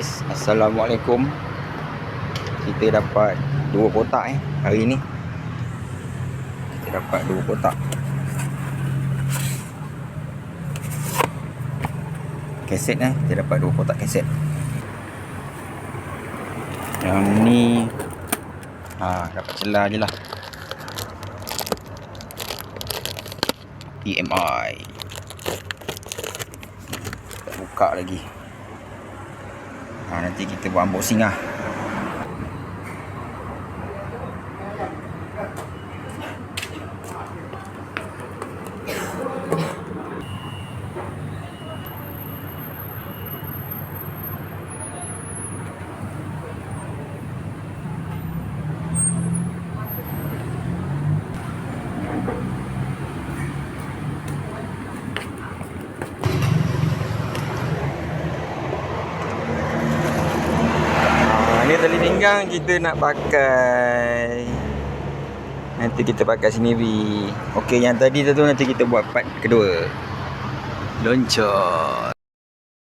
guys Assalamualaikum. Kita dapat Dua kotak eh Hari ni. Kita dapat dua kotak. Kaset eh. Kita dapat dua kotak kaset Yang ni ha, Dapat celah je lah. EMI Tak buka lagi ha, Nanti kita buat unboxing lah ha, Ni tali pinggang kita nak pakai. Nanti kita pakai sendiri. Okey yang tadi tu nanti kita buat part kedua. Loncor